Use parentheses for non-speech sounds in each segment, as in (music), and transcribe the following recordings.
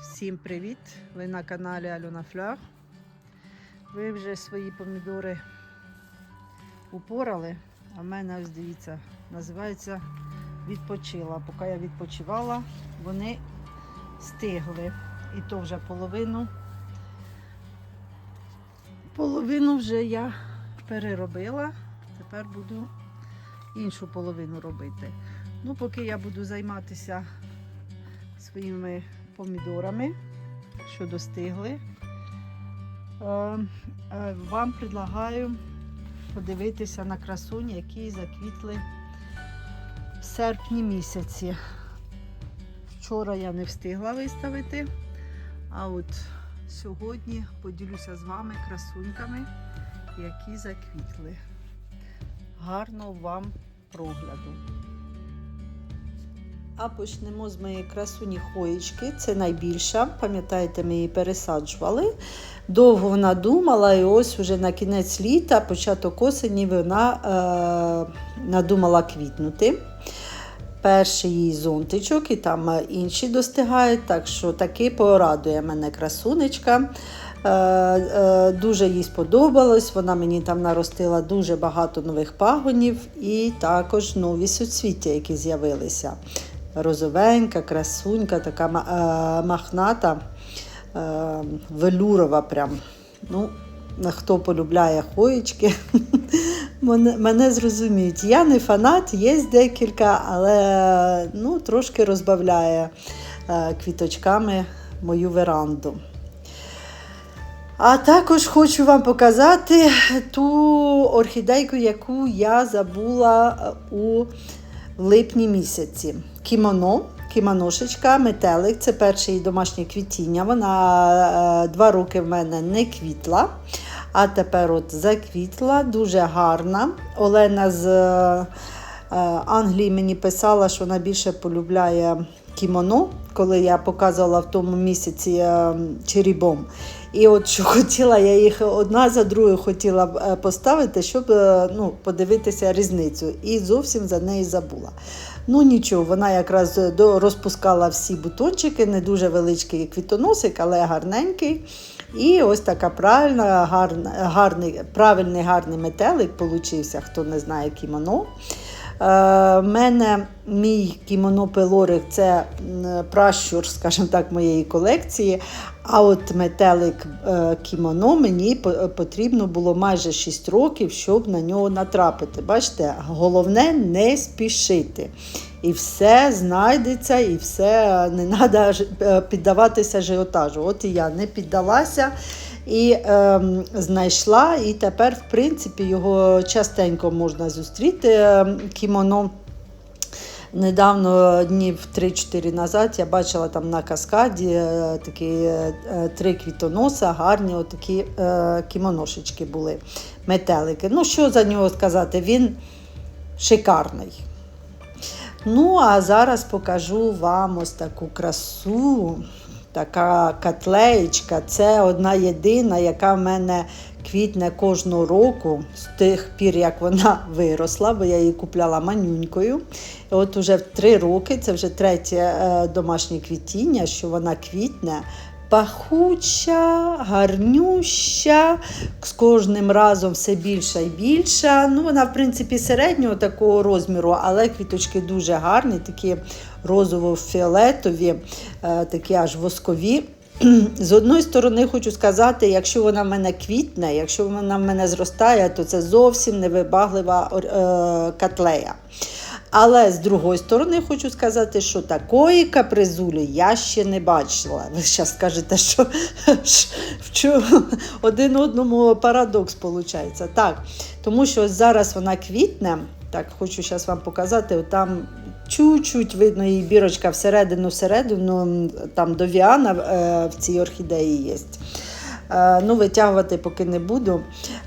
Всім привіт! Ви на каналі Альона Флер. Ви вже свої помідори упорали, а в мене ось дивіться, називається відпочила. Поки я відпочивала, вони стигли. І то вже половину. Половину вже я переробила. Тепер буду іншу половину робити. Ну, поки я буду займатися своїми помідорами, що достигли. Е, е, Вам предлагаю подивитися на красуні, які заквітли в серпні місяці. Вчора я не встигла виставити, а от сьогодні поділюся з вами красуньками, які заквітли. Гарного вам прогляду! А почнемо з моєї красуні хоєчки. Це найбільша. Пам'ятаєте, ми її пересаджували. Довго вона думала, і ось уже на кінець літа, початок осені, вона е, надумала квітнути. Перший її зонтичок, і там е, інші достигають. Так що таки порадує мене красунечка. Е, е, дуже їй сподобалось. Вона мені там наростила дуже багато нових пагонів і також нові суцвіття, які з'явилися розовенька, красунька, така е, махната, е, велюрова прям. Ну, хто полюбляє хоєчки, (laughs) мене, зрозуміють. Я не фанат, є декілька, але ну, трошки розбавляє е, квіточками мою веранду. А також хочу вам показати ту орхідейку, яку я забула е, у липні місяці. Кімоно, кімоношечка, метелик це перше домашнє квітіння. Вона е, два роки в мене не квітла, а тепер от заквітла, дуже гарна. Олена з е, Англії мені писала, що вона більше полюбляє кімоно, коли я показувала в тому місяці е, черібом. І от що (laughs) хотіла, я їх одна за другою хотіла е, поставити, щоб е, ну, подивитися різницю. І зовсім за неї забула. Ну нічого, вона якраз розпускала всі бутончики, не дуже величкий квітоносик, але гарненький. І ось така правильна, гарна, гарний, правильний гарний метелик получився, хто не знає кімоно. Е, в мене мій кімоно пелорик це пращур, скажімо так, моєї колекції. А от метелик е, кімоно мені потрібно було майже 6 років, щоб на нього натрапити. Бачите, головне не спішити. І все знайдеться, і все не (laughs) треба піддаватися ажіотажу. От і я не піддалася і ем, знайшла, і тепер, в принципі, його частенько можна зустріти. ем, Кімоно. Недавно, днів 3-4 назад, я бачила там на каскаді е, такі е, е, три квітоноса, гарні отакі е, кімоношечки були, метелики. Ну, що за нього сказати? Він шикарний. Ну, а зараз покажу вам ось таку красу. Така котлеєчка. Це одна єдина, яка в мене квітне кожного року з тих пір, як вона виросла, бо я її купляла манюнькою. І от уже в три роки, це вже третє е, домашнє квітіння, що вона квітне. Пахуча, гарнюща, з кожним разом все більша і більша. Ну, вона, в принципі, середнього такого розміру, але квіточки дуже гарні, такі розово-фіолетові, е, такі аж воскові. (clears throat) З одної сторони, хочу сказати, якщо вона в мене квітне, якщо вона в мене зростає, то це зовсім невибаглива ор- е, котлея. Але з другої сторони, хочу сказати, що такої капризулі я ще не бачила. Ви зараз скажете, що, один одному парадокс виходить. Так, тому що зараз вона квітне. Так, хочу зараз вам показати. Там чуть-чуть видно її бірочка всередину, всередину, там до Віана е, в цій орхідеї є. Е, Ну, витягувати поки не буду.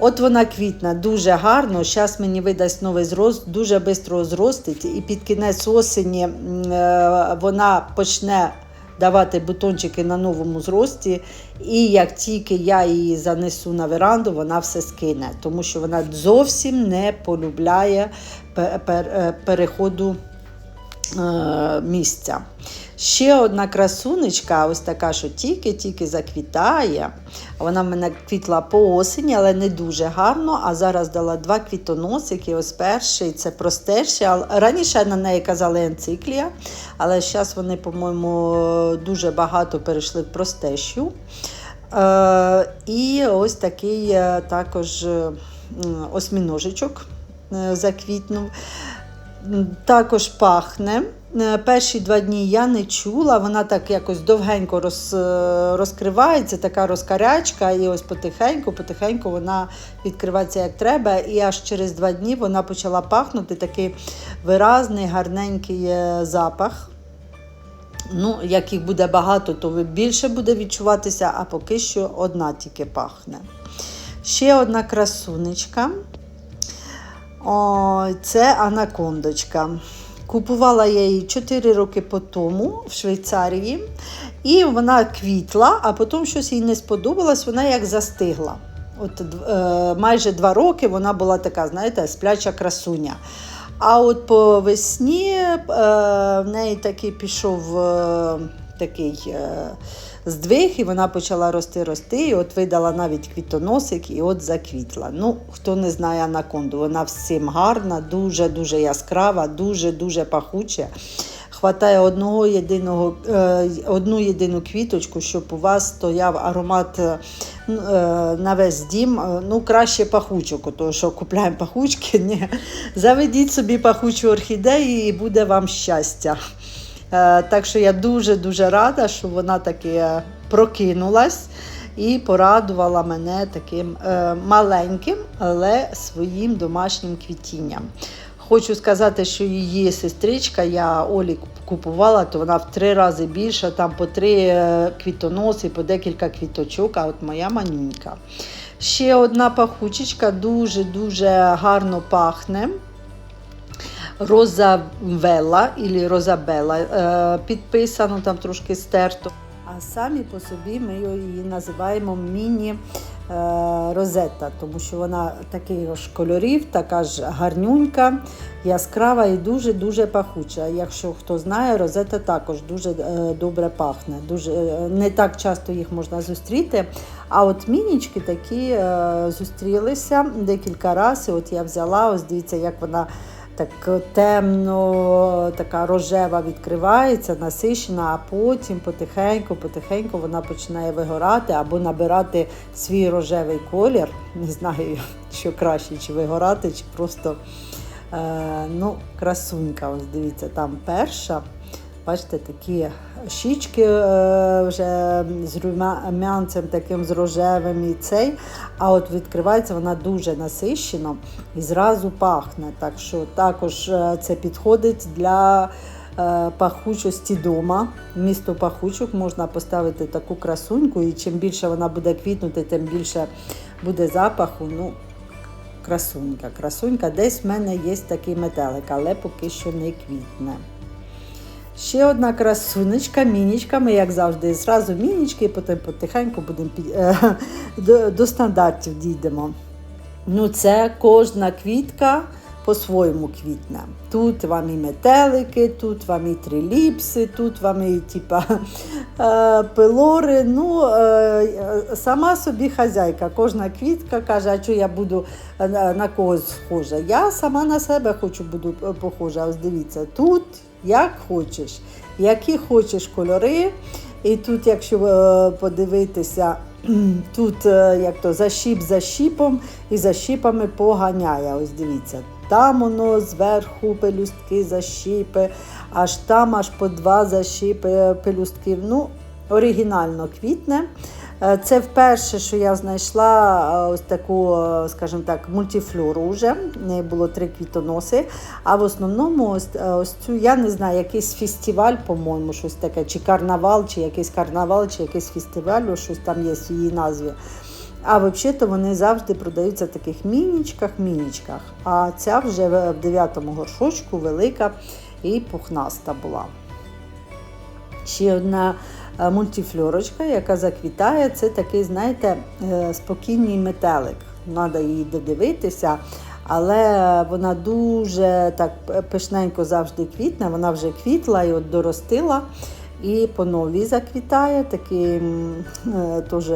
От вона квітна, дуже гарно. Зараз мені видасть новий зрост, дуже швидко зростить. І під кінець осені е, вона почне давати бутончики на новому зрості. І як тільки я її занесу на веранду, вона все скине, тому що вона зовсім не полюбляє е, переходу місця. Ще одна красунечка, ось така, що тільки-тільки заквітає. Вона в мене квітла по осені, але не дуже гарно. А зараз дала два квітоносики. Ось перший це простейший. Раніше на неї казали енциклія, але зараз вони, по-моєму, дуже багато перейшли в простещу. Е, і ось такий е, також е, е, заквітнув. Також пахне. Е, Перші два дні я не чула, вона так якось довгенько роз, е, розкривається, така розкарячка, і ось потихеньку, потихеньку вона відкривається як треба. І аж через два дні вона почала пахнути такий виразний, гарненький е, запах. Ну, як їх буде багато, то більше буде відчуватися, а поки що одна тільки пахне. Ще одна красунечка. О, це анакондочка. Купувала я її 4 роки по тому в Швейцарії. І вона квітла, а потім щось їй не сподобалось, вона як застигла. От е, майже два роки вона була така, знаєте, спляча красуня. А от по весні е, в неї такий пішов е, такий е, здвиг, і вона почала рости, рости. І от видала навіть квітоносик, і от заквітла. Ну, хто не знає анаконду, вона всім гарна, дуже-дуже яскрава, дуже-дуже пахуча. Хватає одного єдиного, е, одну єдину квіточку, щоб у вас стояв аромат е, на весь дім. Ну, краще пахучок, тому що купляємо пахучки. Ні. Заведіть собі пахучу орхідею і буде вам щастя. Е, Так що я дуже-дуже рада, що вона таки е, прокинулась і порадувала мене таким е, маленьким, але своїм домашнім квітінням. Хочу сказати, що її сестричка, я Олі купувала, то вона в три рази більша, там по три квітоноси, по декілька квіточок, а от моя манюнька. Ще одна пахучечка дуже-дуже гарно пахне. Розавела і Розабела е, підписано, там трошки стерто. А самі по собі ми її називаємо міні е, тому що вона таких ж кольорів, така ж гарнюнька, яскрава і дуже-дуже пахуча. Якщо хто знає, розета також дуже е, добре пахне. Дуже, не так часто їх можна зустріти. А от мінічки такі зустрілися декілька разів. От я взяла, ось дивіться, як вона так темно, така рожева відкривається, насичена, а потім потихеньку, потихеньку вона починає вигорати або набирати свій рожевий колір. Не знаю, (laughs) що краще, чи вигорати, чи просто е, ну, красунька. Ось дивіться, там перша. Бачите, такі щічки е, вже з румянцем таким з рожевим і цей. А от відкривається вона дуже насищено і зразу пахне. Так що також е, це підходить для е, пахучості дома. Місто пахучок можна поставити таку красуньку, і чим більше вона буде квітнути, тим більше буде запаху. Ну, красунька, красунька. Десь в мене є такий метелик, але поки що не квітне. Ще одна красунечка, мінічка. Ми, як завжди, зразу мінічки, і потім потихеньку будемо е, до, до стандартів дійдемо. Ну, це кожна квітка по-своєму квітне. Тут вам і метелики, тут вам і триліпси, тут вам і типа, е, пилори. Ну, е, сама собі хазяйка. Кожна квітка каже, а що я буду на, когось схожа. Я сама на себе хочу буду похожа. Ось дивіться, тут як хочеш, які хочеш кольори. І тут, якщо е, подивитися, (clears throat) тут е, як то защіп за щіпом і за щіпами поганяє. Ось дивіться, там воно зверху пелюстки защіпи, аж там аж по два защіпи пелюстків. Ну, оригінально квітне. Е, Це вперше, що я знайшла е, ось таку, е, скажімо так, мультифлору вже. В неї було три квітоноси. А в основному ось, ось цю, я не знаю, якийсь фестиваль, по-моєму, щось таке, чи карнавал, чи якийсь карнавал, чи якийсь фестиваль, ось щось там є в її назві. А взагалі-то вони завжди продаються в таких мінічках, мінічках. А ця вже в в дев'ятому горшочку велика і пухнаста була. Ще одна е, мультифлорочка, яка заквітає, це такий, знаєте, е, спокійний метелик. Треба її додивитися, але вона дуже так пишненько завжди квітне, вона вже квітла і от доростила. і по новій заквітає, такий м, е, теж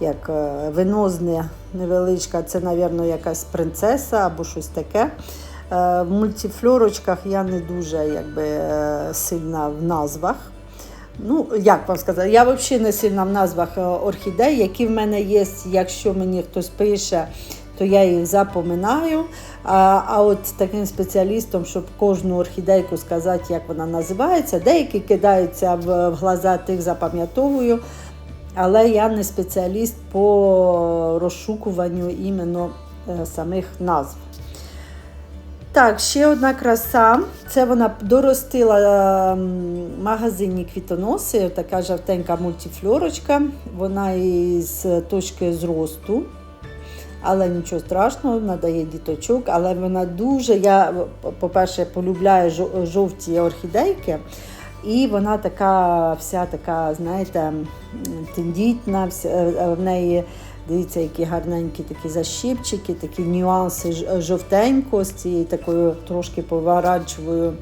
як венозне невеличка, це, мабуть, якась принцеса або щось таке. В мультифлорочках я не дуже якби, сильна в назвах. Ну, як вам сказати, я взагалі не сильна в назвах е, орхідей, які в мене є, якщо мені хтось пише, то я їх запоминаю. А, а от таким спеціалістом, щоб кожну орхідейку сказати, як вона називається, деякі кидаються в, в глаза, тих запам'ятовую. Але я не спеціаліст по розшукуванню іменно е, самих назв. Так, ще одна краса. Це вона доростила ем, в магазині квітоноси, така жовтенька мультифлорочка. Вона із точки зросту. Але нічого страшного, надає діточок. Але вона дуже, я, по-перше, полюбляю жовті орхідейки. І вона така, вся така, знаєте, тендітна, вся, е, в неї Дивіться, які гарненькі такі защіпчики, такі нюанси жовтенькості, такою трошки поворачовою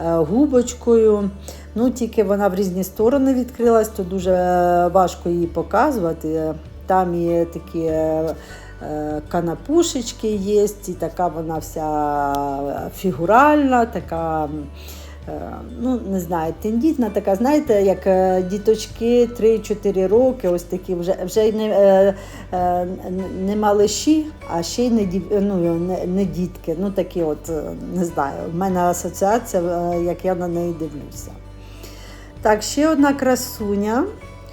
е, губочкою. Ну, тільки вона в різні сторони відкрилась, то дуже важко її показувати. Там є такі е, е, канапушечки є, і така вона вся фігуральна, така. Е, ну, не знаю, тендітна така, знаєте, як е, діточки 3-4 роки, ось такі вже вже не, е, не малиші, а ще й не, ну, не, не дітки. Ну такі от, не знаю, в мене асоціація, як я на неї дивлюся. Так, ще одна красуня.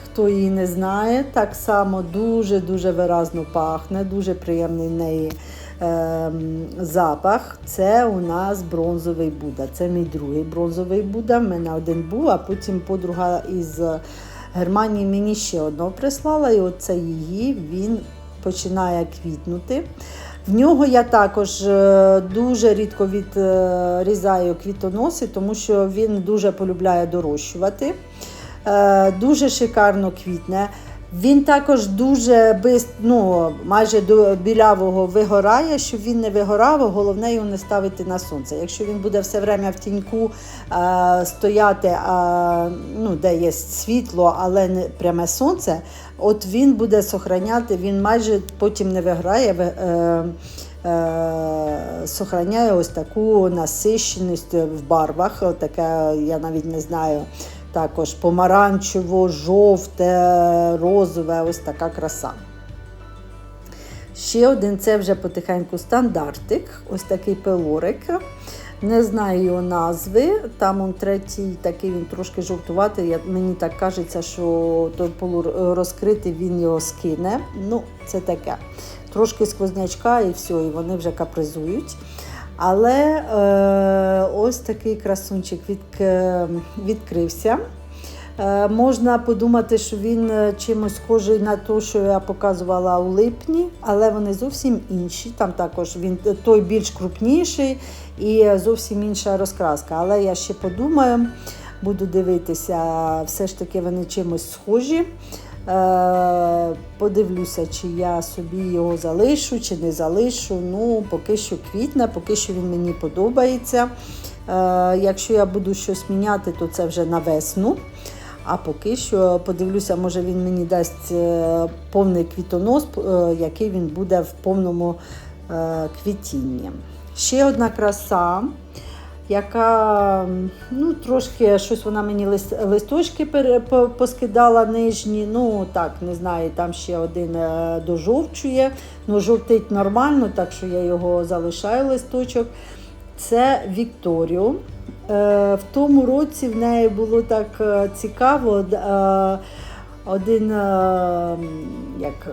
Хто її не знає, так само дуже-дуже виразно пахне, дуже приємний в неї запах. Це у нас бронзовий Будда. Це мій другий бронзовий Будда. В мене один був, а потім подруга із Германії мені ще одного прислала, і оце її він починає квітнути. В нього я також е, дуже рідко відрізаю квітоноси, тому що він дуже полюбляє дорощувати. Е, Дуже шикарно квітне. Він також дуже без, ну, майже до білявого вигорає, щоб він не вигорав, головне його не ставити на сонце. Якщо він буде все время в тіньку е, стояти, е, ну, де є світло, але не пряме сонце, от він буде сохраняти, він майже потім не виграє. Е, е, сохраняє ось таку насищеність в барвах. Таке, я навіть не знаю, також помаранчево, жовте, розове, ось така краса. Ще один це вже потихеньку стандартик, ось такий пелорик. Не знаю його назви. Там он третій такий він трошки жовтуватий. Мені так кажеться, що той полурозкритий він його скине. Ну, це таке. Трошки сквознячка і все, і вони вже капризують. Але е, ось такий красунчик від, відкрився. Е, можна подумати, що він е, чимось схожий на те, що я показувала у липні, але вони зовсім інші. Там також він той більш крупніший і зовсім інша розкраска. Але я ще подумаю, буду дивитися, все ж таки вони чимось схожі. Е, Подивлюся, чи я собі його залишу, чи не залишу. Ну, поки що квітне, поки що він мені подобається. Е, Якщо я буду щось міняти, то це вже на весну. А поки що подивлюся, може він мені дасть е, повний квітонос, який він буде в повному квітінні. Ще одна краса, яка ну, трошки щось вона мені лист, листочки поскидала нижні. Ну так, не знаю, там ще один е, дожовчує. Ну, жовтить нормально, так що я його залишаю листочок. Це Вікторіо. Е, В тому році в неї було так е, цікаво. Один як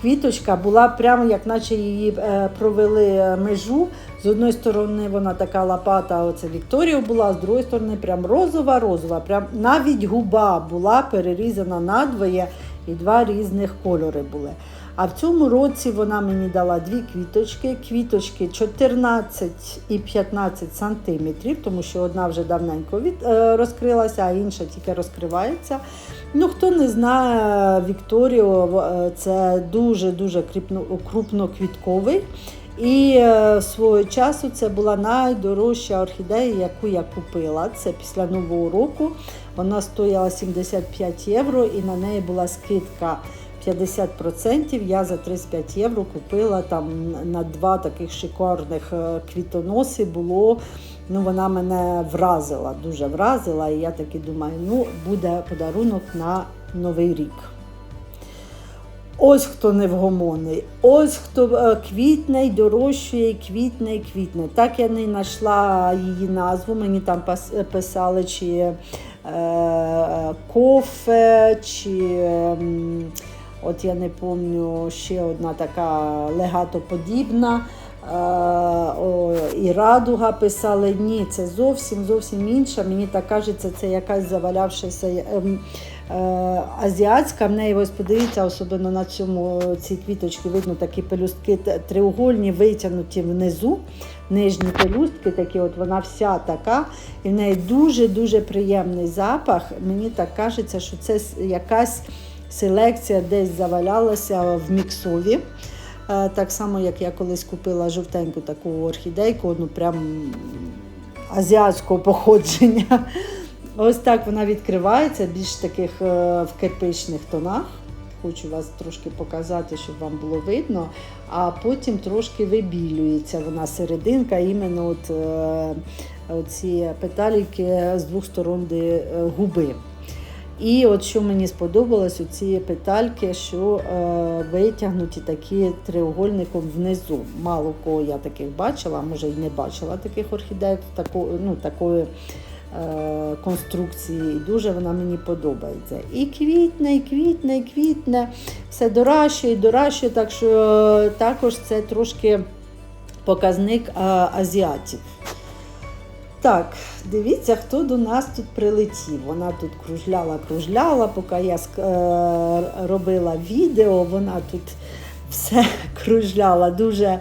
квіточка була прямо, як наче її е, провели е, межу. З одної сторони вона така лопата, оце Вікторія була, з другої сторони прям розова, розова. Прям навіть губа була перерізана надвоє і два різних кольори були. А в цьому році вона мені дала дві квіточки. Квіточки 14 і 15 сантиметрів, тому що одна вже давненько від, е, розкрилася, а інша тільки розкривається. Ну, хто не знає, Вікторіо е, це дуже-дуже крупноквітковий. І е, свого часу це була найдорожча орхідея, яку я купила. Це після Нового року. Вона стояла 75 євро і на неї була скидка 50%. Я за 35 євро купила там на два таких шикарних е, квітоноси. Було, ну вона мене вразила, дуже вразила. І я таки думаю, ну буде подарунок на Новий рік. Ось хто невгомонний, ось хто е, квітне й дорощує, квітне і квітне. Так я не знайшла її назву, мені там писали, чи е, кофе, чи ем, от я не пам'ятаю, ще одна така легатоподібна. Е, о, і радуга писали, ні, це зовсім зовсім інша. Мені так кажеться, це якась завалявшася ем, е, азіатська. В неї ось подивіться, особливо на цьому ці квіточки, видно такі пелюстки т- треугольні, витягнуті внизу. Нижні пелюстки такі, от вона вся така, і в неї дуже-дуже приємний запах. Мені так кажеться, що це якась селекція десь завалялася в міксові. Е, Так само, як я колись купила жовтеньку таку орхідейку, ну прям азіатського походження. Ось так вона відкривається, більш таких е, в кирпичних тонах. Хочу вас трошки показати, щоб вам було видно. А потім трошки вибілюється вона серединка, іменно от, е, оці петаліки з двох сторон губи. І от що мені сподобалось, оці петальки, що е, витягнуті такі треугольником внизу. Мало кого я таких бачила, може й не бачила таких орхідей тако, ну, такої е, конструкції. І дуже вона мені подобається. І квітне, і квітне, і квітне, все дорожче і дорожче, так що е, також це трошки показник е, азіатів. Так, дивіться, хто до нас тут прилетів. Вона тут кружляла, кружляла, поки я е, робила відео, вона тут все (laughs) кружляла. Дуже е,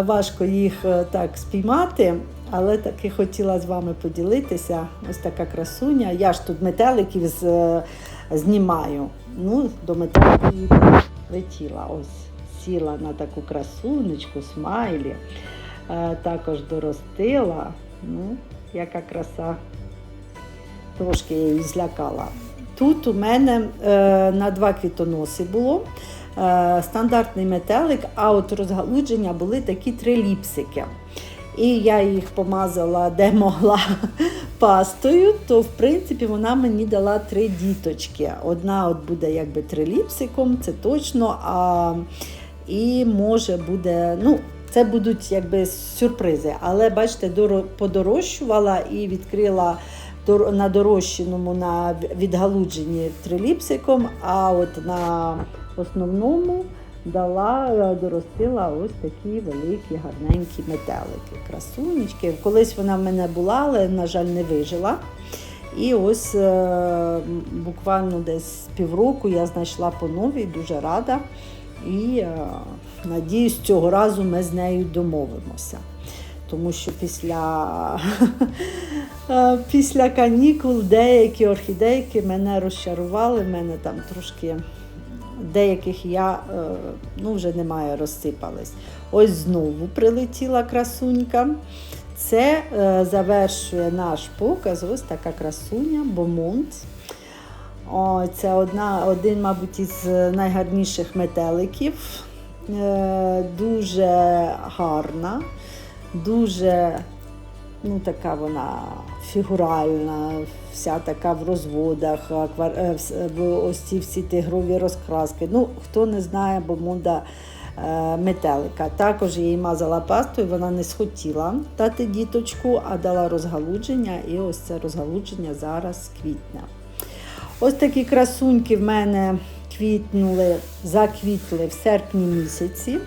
важко їх е, так спіймати, але таки хотіла з вами поділитися. Ось така красуня. Я ж тут метеликів з, знімаю. Ну, до метеликів летіла. Ось сіла на таку красунечку, смайлі. Також доростила. Ну, яка краса. Трошки її злякала. Тут у мене е, на два квітоноси було е, стандартний метелик, а от розгалудження були такі три ліпсики. І я їх помазала де (laughs) могла пастою, то в принципі вона мені дала три діточки. Одна от буде якби триліпсиком, це точно. А, і може буде, ну, це будуть якби сюрпризи. Але бачите, доро- подорожчувала і відкрила на дорощеному на відгалудженні триліпсиком, а от на основному дала, доростила ось такі великі гарненькі метелики. Красунечки. Колись вона в мене була, але, на жаль, не вижила. І ось е, буквально десь півроку я знайшла по новій, дуже рада. І е, надіюсь, цього разу ми з нею домовимося. Тому що після, (laughs) після канікул деякі орхідейки мене розчарували, мене там трошки деяких я е, ну, вже немає, розсипались. Ось знову прилетіла красунька. Це е, завершує наш показ. Ось така красуня, бомонт. О, це одна, один, мабуть, із найгарніших метеликів. Е, дуже гарна, дуже ну, така вона фігуральна, вся така в розводах, е, в- ось ці всі тигрові розкраски. Ну, хто не знає, бомонда е, метелика. Також її мазала пастою, вона не схотіла дати діточку, а дала розгалудження, і ось це розгалудження зараз квітня. Ось такі красуньки в мене квітнули, заквітли в серпні місяці.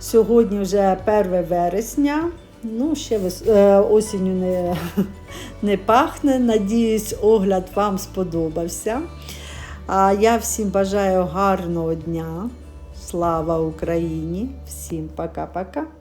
Сьогодні вже 1 вересня. Ну, ще е, осінню не, (laughs) не пахне. Надіюсь, огляд вам сподобався. А я всім бажаю гарного дня. Слава Україні! Всім пока-пока!